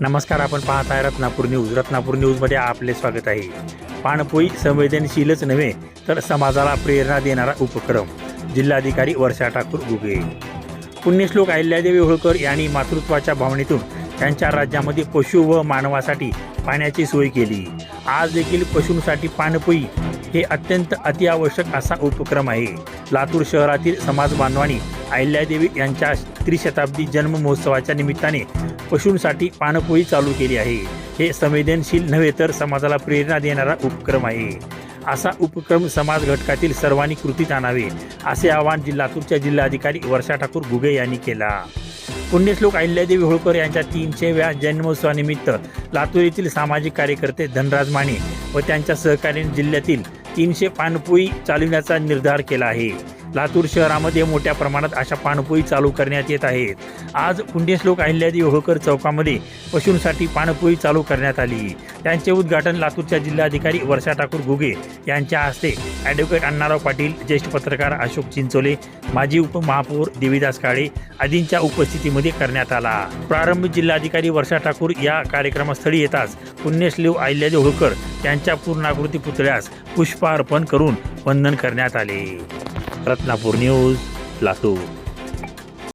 नमस्कार आपण पाहत आहे रत्नापूर न्यूज. रत्नापूर न्यूजमध्ये आपले स्वागत आहे. पाणपोई संवेदनशीलच नव्हे तर समाजाला प्रेरणा देणारा उपक्रम. जिल्हाधिकारी वर्षा ठाकूर गुगे. पुण्यश्लोक अहिल्यादेवी होळकर यांनी मातृत्वाच्या भावनेतून त्यांच्या राज्यामध्ये पशु व मानवासाठी पाण्याची सोय केली. आज देखील पशूंसाठी पाणपोई हे अत्यंत अतिआवश्यक असा उपक्रम आहे. लातूर शहरातील समाज बांधवांनी अहिल्यादेवी यांच्या त्रिशताब्दी जन्म महोत्सवाच्या निमित्ताने पशूंसाठी पानपोळी चालू केली आहे. हे संवेदनशील नव्हे तर समाजाला प्रेरणा देणारा उपक्रम आहे. असा उपक्रम समाज घटकातील सर्वांनी कृतीत आणावे असे आवाहन जिल्हातूरच्या जिल्हाधिकारी वर्षा ठाकूर गुगे यांनी केला. पुण्यश्लोक अहिल्यादेवी होळकर यांच्या तीनशेव्या जन्मोत्सवानिमित्त लातूर येथील सामाजिक कार्यकर्ते धनराज माने व त्यांच्या सहकार्याने जिल्ह्यातील तीनशे पाणपोई चालविण्याचा निर्धार केला आहे. लातूर शहरामध्ये मोठ्या प्रमाणात अशा पाणपोई चालू करण्यात येत आहेत. आज पुण्यश्लोक अहिल्यादेवी होळकर चौकामध्ये पशूंसाठी पाणपोई चालू करण्यात आली. त्यांचे उद्घाटन लातूरच्या जिल्हाधिकारी वर्षा ठाकूर घुगे यांच्या हस्ते ॲडव्होकेट अण्णाराव पाटील ज्येष्ठ पत्रकार अशोक चिंचोले माजी उपमहापौर देवीदास काळे आदींच्या उपस्थितीमध्ये करण्यात आला. प्रारंभी जिल्हाधिकारी वर्षा ठाकूर या कार्यक्रमस्थळी येताच पुण्यश्लोक अहिल्यादेवी होळकर यांच्या पूर्णाकृती पुतळ्यास पुष्प अर्पण करून वंदन करण्यात आले. रत्नापूर न्यूज लातूर